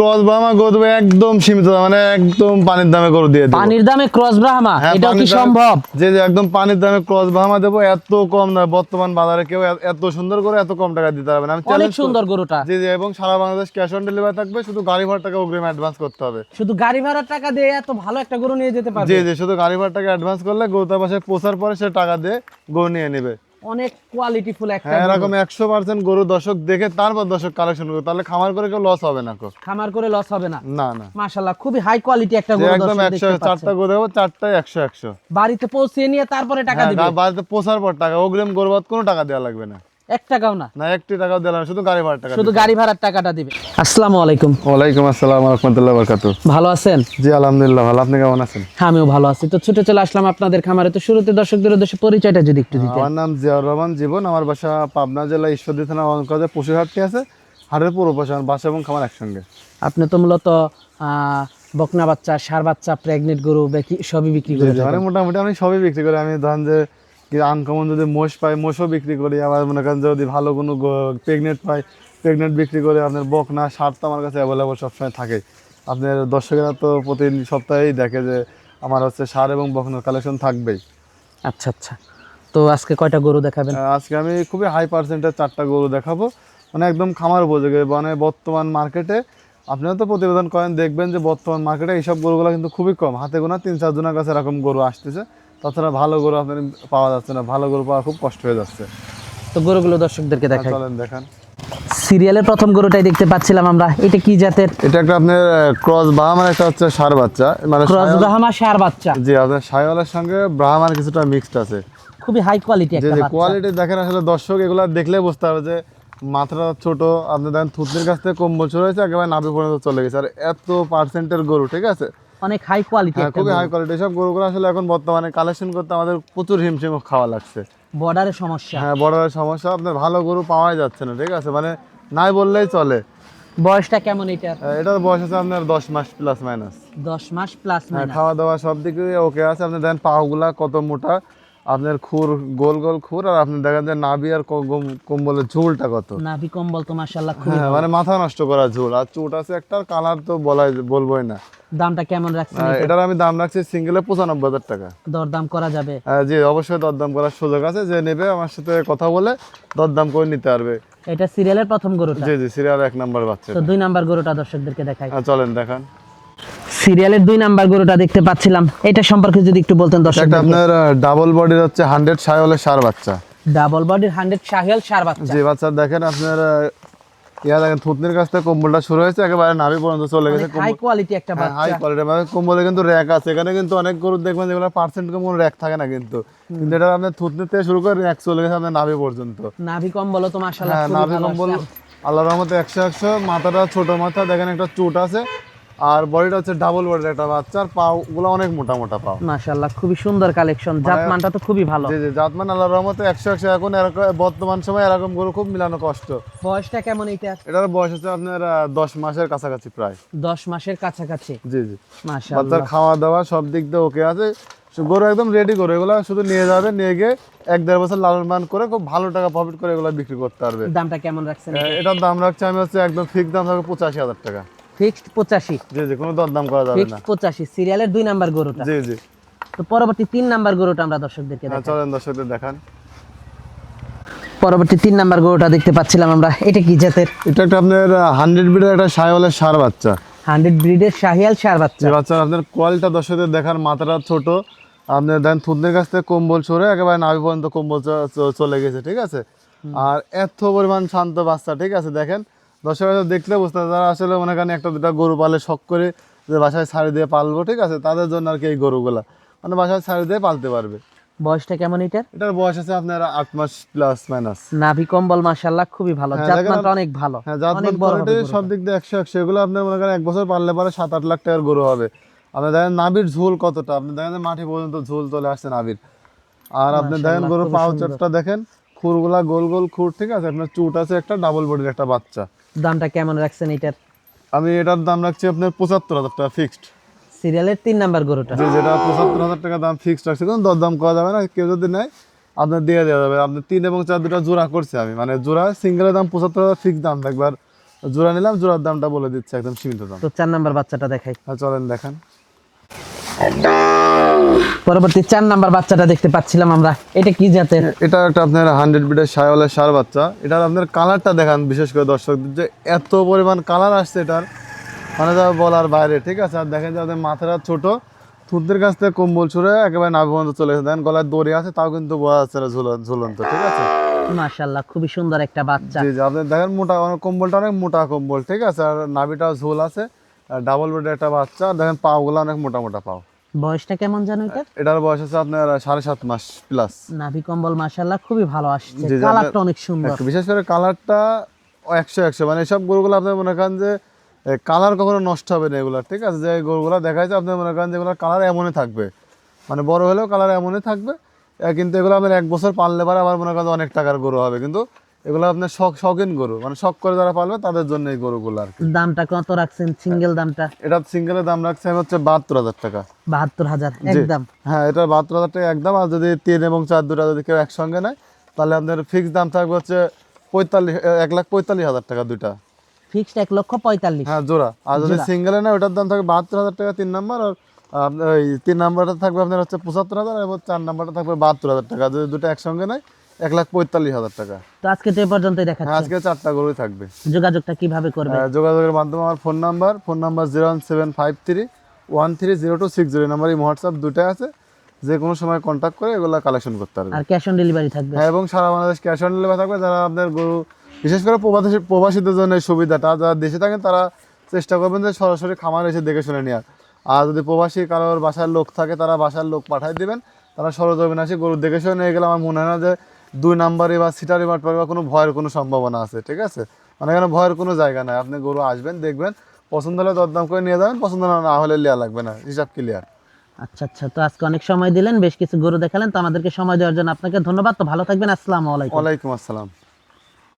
Cross Brahma গরু দেবো একদম সীমিত মানে একদম পানির দামে গরু দিয়ে দেবো। পানির দামে ক্রস ব্রাহ্মা হ্যাঁ, কি সম্ভব? যে যে একদম পানির দামে ক্রস ব্রাহ্মা দেবো এত কম না বর্তমান বাজারে কেউ এত সুন্দর করে এত কম টাকা দিতে পারবে না। আমি অনেক সুন্দর গরুটা। জি জি এবং সারা বাংলাদেশ ক্যাশ অন ডেলিভারি থাকবে শুধু গাড়ি ভাড়া টাকা অগ্রিম অ্যাডভান্স করতে হবে। শুধু গাড়ি ভাড়ার টাকা দিয়ে এত ভালো একটা গরু নিয়ে যেতে পারবে? জি জি শুধু গাড়ি ভাড়া টাকা অ্যাডভান্স করলে গরু তার পাশে পৌঁছার পরে সে টাকা দিয়ে গরু নিয়ে নেবে। অনেক কোয়ালিটিফুল একটা হ্যাঁ এরকম একশো পার্সেন্ট গরু দর্শক দেখে তারপর দর্শক কালেকশন করবে। তাহলে খামার করে কেউ লস হবে না কো। খামার করে লস হবে না। না না। মাশাআল্লাহ খুবই হাই কোয়ালিটি একটা গরু একদম দর্শক একশো দেখতে চারটা গরু দেব চারটায় একশো একশো। বাড়িতে পৌঁছে নিয়ে তারপরে টাকা হ্যাঁ, দিবে। না বাড়িতে পৌঁছার পর টাকা অগ্রিম গরু বাদ কোনো টাকা দেওয়া লাগবে না। এক টাকাও না। না একটি টাকাও দেওয়া শুধু গাড়ি ভাড়া টাকা শুধু গাড়ি ভাড়ার টাকাটা দিবে। আসসালামু আলাইকুম। ওয়ালাইকুম আসসালাম রহমতুল্লাহ বরকাতু ভালো আছেন? জি আলহামদুলিল্লাহ ভালো। আপনি কেমন আছেন? হ্যাঁ আমিও ভালো আছি। তো ছুটে চলে আসলাম আপনাদের খামারে। তো শুরুতে দর্শকদের উদ্দেশ্যে পরিচয়টা যদি একটু দিতেন। আমার নাম জিয়াউর রহমান জীবন। আমার বাসা পাবনা জেলা ঈশ্বরদী থানা অঙ্কাজে পশুহাটটি আছে। হাটের পুরো পাশে আমার বাসা এবং খামার একসঙ্গে। আপনি তো মূলত আহ, বকনা বাচ্চা সার বাচ্চা প্রেগনেন্ট গরু বেকি- সবই বিক্রি করে মানে মোটামুটি আমি সবই বিক্রি করি। আমি ধরেন যে আনকমন যদি মোষ পাই মোষও বিক্রি করি আবার মনে করেন যদি ভালো কোনো প্রেগনেন্ট পাই প্রেগনেন্ট বিক্রি করে আপনার বকনা সার তো আমার কাছে অ্যাভেলেবল সবসময় থাকে। আপনার দর্শকেরা তো প্রতি সপ্তাহেই দেখে যে আমার হচ্ছে সার এবং বকনার কালেকশন থাকবেই। আচ্ছা আচ্ছা। তো আজকে কয়টা গরু দেখাবেন? আজকে আমি খুবই হাই পার্সেন্টের চারটা গরু দেখাবো। মানে একদম খামার উপযোগী। মানে বর্তমান মার্কেটে আপনারা তো প্রতিবেদন করেন দেখবেন যে বর্তমান মার্কেটে এইসব গরুগুলো কিন্তু খুবই কম। হাতে গোনা তিন চারজনের কাছে এরকম গরু আসতেছে। তাছাড়া ভালো গরু আপনার পাওয়া যাচ্ছে না ভালো গরু পাওয়া খুব কষ্ট হয়ে যাচ্ছে। তো গরুগুলো দর্শকদেরকে আর দেখাই। চলেন দেখান। সিরিয়ালের প্রথম গরুটাই দেখতে পাচ্ছিলাম আমরা। এটা কি জাতের? এটা একটা আপনার ক্রস ব্রাহ্মার একটা হচ্ছে সার বাচ্চা। মানে ক্রস সায়াল- ব্রাহ্মা সার বাচ্চা। জি আপনার সায়ালের সঙ্গে ব্রাহ্মার কিছুটা মিক্সড আছে। খুবই হাই কোয়ালিটি একটা বাচ্চা। কোয়ালিটি দেখেন আসলে দর্শক এগুলো দেখলে বুঝতে হবে যে মাথাটা ছোট আপনি দেখেন থুতনির কাছ থেকে কম বছর হয়েছে একেবারে নাভি পর্যন্ত চলে গেছে। আর এত পার্সেন্টের গরু ঠিক আছে? অনেক হাই কোয়ালিটি হ্যাঁ খুবই হাই কোয়ালিটি সব গরুগুলো আসলে এখন বর্তমানে কালেকশন করতে আমাদের প্রচুর হিমশিম খাওয়া লাগছে। বর্ডারের সমস্যা। হ্যাঁ বড় সমস্যা। আপনার ভালো গরু পাওয়াই যাচ্ছে না ঠিক আছে? মানে নাই বললেই চলে। বয়সটা কেমন এটার? এটার বয়স আছে আপনার দশ মাস প্লাস মাইনাস দশ মাস প্লাস হ্যাঁ খাওয়া দাওয়া সব দিক ওকে আছে। আপনি দেখেন পাগুলা কত মোটা। আপনার খুর গোল গোল খুর আর আপনি দেখেন যে নাভি আর কম্বলের ঝুলটা কত। নাভি কম্বল তো মাশাআল্লাহ হ্যাঁ মানে মাথা নষ্ট করা ঝুল। আর চুট আছে একটা কালার তো বলাই বলবোই না। দামটা কেমন রাখছেন এটার আমি দাম রাখছি সিঙ্গেলে পঁচানব্বই হাজার টাকা। দরদাম করা যাবে? আহ, জি অবশ্যই দরদাম করার সুযোগ আছে যে নেবে আমার সাথে কথা বলে দরদাম করে নিতে পারবে। এটা সিরিয়ালের প্রথম গরুটা? জি জি সিরিয়াল এক নাম্বার বাচ্চা তো দুই নাম্বার গরুটা দর্শকদেরকে দেখাই। হ্যাঁ, চলেন দেখান। সিরিয়ালের দুই নাম্বার গরুটা দেখতে পাচ্ছিলাম। এটা সম্পর্কে যদি একটু বলতেন এটা দর্শক একটা আপনার ডাবল বডির হচ্ছে হান্ড্রেড সাইওয়ালের সার বাচ্চা। ডাবল বডির হান্ড্রেড শাহিয়াল সার বাচ্চা। যে বাচ্চা দেখেন আপনার ইয়া দেখেন থুতনির কাছ থেকে কম্বলটা শুরু হয়েছে একেবারে নাভি পর্যন্ত চলে গেছে হাই কোয়ালিটি একটা হাই কোয়ালিটি মানে কম্বলে কিন্তু র্যাক আছে এখানে কিন্তু অনেক গরু দেখবেন যেগুলো পার্সেন্ট কোনো র্যাক থাকে না কিন্তু। কিন্তু এটা আপনার থুতনি থেকে শুরু করে র্যাক চলে গেছে আপনার নাভি পর্যন্ত। নাভি কম্বল তো মাশাআল্লাহ হ্যাঁ নাভি কম্বল আল্লাহর রহমতে একশো একশো মাথাটা ছোট মাথা দেখেন একটা চুট আছে। আর বডিটা হচ্ছে ডাবল বডির একটা বাচ্চা আর পাও গুলো অনেক মোটা মোটা পাও। মাশাআল্লাহ খুবই সুন্দর কালেকশন মানে জাতমানটা তো খুবই ভালো। জি জি জাতমান আল্লাহর রহমতে একশো একশো এখন এরকম বর্তমান সময় এরকম গরু খুব মিলানো কষ্ট। বয়সটা কেমন এটা এটার বয়স হচ্ছে আপনার আহ, দশ মাসের কাছাকাছি প্রায়। দশ মাসের কাছাকাছি। জি জি। মাশাআল্লাহ। বাচ্চার খাওয়া দাওয়া সব দিক দিয়ে ওকে আছে। গরু একদম রেডি করে এগুলো শুধু নিয়ে যাবে নিয়ে গিয়ে এক দেড় বছর লালন পালন করে খুব ভালো টাকা প্রফিট করে এগুলো বিক্রি করতে পারবে। দামটা কেমন রাখছেন? এটার দাম রাখছে আমি হচ্ছে একদম ফিক্স দাম থাকবে পঁচাশি হাজার টাকা। ফিক্সড পঁচাশি। জি জি কোনো করা যাবে না। ফিক্সড পঁচাশি সিরিয়ালের দুই নাম্বার গরুটা। জি জি। তো পরবর্তী তিন নাম্বার গরুটা আমরা দর্শকদেরকে হ্যাঁ, দেখাই। চলেন দর্শকদের দেখান। পরবর্তী তিন নাম্বার গরুটা দেখতে পাচ্ছিলাম আমরা। এটা কি জাতের? এটা একটা আপনার হান্ড্রেড বিডের একটা সার বাচ্চা। হান্ড্রেড ব্রিডের শাহিয়াল সার বাচ্চা। বাচ্চা আপনার কোয়ালিটা দর্শকদের দেখার মাথাটা ছোট। আপনার দেন থুতনের কাছ থেকে কম্বল সরে একেবারে নাভি পর্যন্ত কম্বল চলে গেছে ঠিক আছে? আর এত পরিমাণ শান্ত বাচ্চা ঠিক আছে? দেখেন দর্শকরা দেখলে বুঝতে যারা আসলে মনে করেন একটা দুটা গরু পালে শখ করে যে বাসায় ছাড়ি দিয়ে পালবো ঠিক আছে? তাদের জন্য আর কি এই গরুগুলা। মানে বাসায় ছাড়ি দিয়ে পালতে পারবে। বয়সটা কেমন এটার? এটার বয়স আছে আপনার আট মাস প্লাস মাইনাস নাভি কম্বল মাশাআল্লাহ খুবই ভালো। হ্যাঁ, জাতমানটা অনেক ভালো। হ্যাঁ অনেক বড়। সব দিক দিয়ে একশো একশো। এগুলো আপনার মনে করেন এক বছর পারলে পরে সাত আট লাখ টাকার গরু হবে। আপনি দেখেন নাভির ঝুল কতটা। আপনি দেখেন মাটি পর্যন্ত ঝুল চলে আসছে নাভির। আর আপনি দেখেন গরুর পাউচারটা দেখেন খুরগুলা গোল গোল খুর ঠিক আছে? আপনার চুট আছে একটা ডাবল বডির একটা বাচ্চা। দামটা কেমন রাখছেন এটার? আমি এটার দাম রাখছি আপনার পঁচাত্তর হাজার টাকা ফিক্সড সিরিয়ালের তিন নাম্বার গরুটা? যে যেটা পঁচাত্তর হাজার টাকা দাম ফিক্সড রাখছি কোনো দরদাম করা যাবে না কেউ যদি নেয় আপনার দিয়ে দেওয়া যাবে। আপনি তিন এবং চার দুটা জোড়া করছি আমি মানে জোড়া সিঙ্গেলের দাম পঁচাত্তর হাজার ফিক্স দাম থাকবে আর জোড়া নিলাম জোড়ার দামটা বলে দিচ্ছে একদম সীমিত দাম। তো চার নাম্বার বাচ্চাটা দেখাই। আর চলেন দেখেন। পরবর্তী চার নাম্বার বাচ্চাটা দেখতে পাচ্ছিলাম আমরা। এটা কি জাতের? এটা একটা আপনার হান্ড্রেড বিটের সায়ালের সার বাচ্চা। এটার আপনার কালারটা দেখান বিশেষ করে দর্শকদের যে এত পরিমাণ কালার আসছে এটার। মানে যা বলার বাইরে ঠিক আছে? আর দেখেন যে মাথাটা ছোট। থুতদের কাছ থেকে কম্বল ছুড়ে একেবারে নাভি পর্যন্ত চলে গেছে দেখেন গলায় দড়ি আছে তাও কিন্তু বোঝা যাচ্ছে না ঝুলন ঝুলন্ত ঠিক আছে? মাশাআল্লাহ খুবই সুন্দর একটা বাচ্চা। জি জি আপনি দেখেন মোটা কম্বলটা অনেক মোটা কম্বল ঠিক আছে? আর নাভিটাও ঝোল আছে। ডাবল বেডের একটা বাচ্চা। আর দেখেন পাওগুলো অনেক মোটা মোটা পাও। বয়সটা কেমন জানো এটা? এটার বয়স আছে আপনার সাড়ে সাত মাস প্লাস নাভি কম্বল মাশাআল্লাহ খুবই ভালো আসছে। কালারটা অনেক সুন্দর। বিশেষ করে কালারটা একশো একশো মানে এইসব গরুগুলো আপনি মনে করেন যে কালার কখনো নষ্ট হবে না এগুলো ঠিক আছে? যে গরুগুলো দেখা যায় আপনি মনে করেন যে এগুলোর কালার এমনই থাকবে। মানে বড় হলেও কালার এমনই থাকবে। কিন্তু এগুলো আপনার এক বছর পাললে পরে আবার মনে করেন অনেক টাকার গরু হবে। কিন্তু এগুলো আপনার শখ শখিন গরু। মানে শখ করে যারা পালবে তাদের জন্য এই গরুগুলো আর কি। দামটা কত রাখছেন? সিঙ্গেল দামটা? এটা সিঙ্গেলের দাম রাখছে হচ্ছে বাহাত্তর হাজার টাকা। বাহাত্তর হাজার একদম। হ্যাঁ এটা বাহাত্তর হাজার টাকা একদম আর যদি তিন এবং চার দুটা যদি কেউ একসঙ্গে নেয় তাহলে আপনার ফিক্সড দাম থাকবে হচ্ছে পঁয়তাল্লিশ এক লাখ পঁয়তাল্লিশ হাজার টাকা দুইটা। ফিক্সড এক লক্ষ পঁয়তাল্লিশ। হ্যাঁ জোড়া। আর যদি সিঙ্গেলে নেয় ওটার দাম থাকবে বাহাত্তর হাজার টাকা তিন নাম্বার আর আপনার ওই তিন নাম্বারটা থাকবে আপনার হচ্ছে পঁচাত্তর হাজার এবং চার নাম্বারটা থাকবে বাহাত্তর হাজার টাকা। যদি দুটো একসঙ্গে নেয় এক লাখ পঁয়তাল্লিশ হাজার টাকা। তো আজকে তো এ পর্যন্তই হ্যাঁ দেখাচ্ছি আজকে চারটা গরুই থাকবে। যোগাযোগটা কীভাবে করবে? যোগাযোগের মাধ্যমে আমার phone number phone number zero one seven five three one three zero two six zero number এই হোয়াটসঅ্যাপ দুটাই আছে। যে কোনো সময় কন্ট্যাক্ট করে এগুলো কালেকশন করতে পারবে। আর ক্যাশ অন ডেলিভারি থাকবে? হ্যাঁ এবং সারা বাংলাদেশ ক্যাশ অন ডেলিভারি থাকবে। যারা আপনার গরু বিশেষ করে প্রবাসী প্রবাসীদের জন্য এই সুবিধাটা যারা দেশে থাকেন তারা চেষ্টা করবেন যে সরাসরি খামার এসে দেখে শুনে নেওয়ার আর যদি প্রবাসী কারোর বাসার লোক থাকে তারা বাসার লোক পাঠিয়ে দিবেন। তারা সরজমিন আসে গরু দেখে শুনে নিয়ে গেলে আমার মনে হয় না যে দুই নাম্বারে বা সিটারে মাঠ পাবে বা কোনো ভয়ের কোনো সম্ভাবনা আছে ঠিক আছে? মানে এখানে ভয়ের কোনো জায়গা নাই। আপনি গরু আসবেন দেখবেন পছন্দ হলে দরদাম করে নিয়ে যাবেন পছন্দ না হলে লেয়া লাগবে না হিসাব ক্লিয়ার আচ্ছা আচ্ছা তো আজকে অনেক সময় দিলেন বেশ কিছু গরু দেখালেন তো আমাদেরকে সময় দেওয়ার জন্য আপনাকে ধন্যবাদ। তো ভালো থাকবেন আসসালামু আলাইকুম। ওয়ালাইকুম আসসালাম।